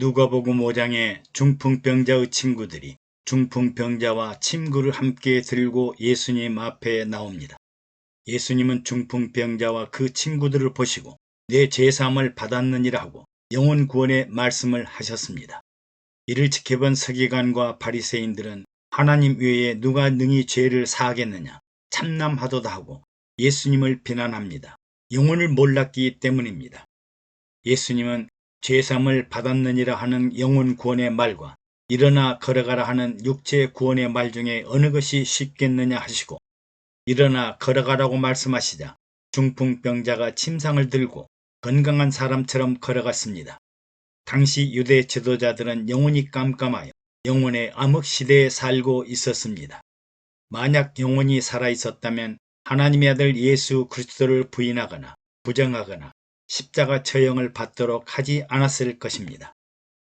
누가복음 5장에 중풍병자의 친구들이 중풍병자와 침구를 함께 들고 예수님 앞에 나옵니다. 예수님은 중풍병자와 그 친구들을 보시고 내 죄사함을 받았느니라 하고 영혼 구원의 말씀을 하셨습니다. 이를 지켜본 서기관과 바리새인들은 하나님 외에 누가 능히 죄를 사하겠느냐 참남하도다 하고 예수님을 비난합니다. 영혼을 몰랐기 때문입니다. 예수님은 죄삼을 받았느니라 하는 영혼 구원의 말과 일어나 걸어가라 하는 육체 구원의 말 중에 어느 것이 쉽겠느냐 하시고 일어나 걸어가라고 말씀하시자 중풍병자가 침상을 들고 건강한 사람처럼 걸어갔습니다. 당시 유대 지도자들은 영혼이 깜깜하여 영혼의 암흑 시대에 살고 있었습니다. 만약 영혼이 살아 있었다면 하나님의 아들 예수 그리스도를 부인하거나 부정하거나 십자가 처형을 받도록 하지 않았을 것입니다.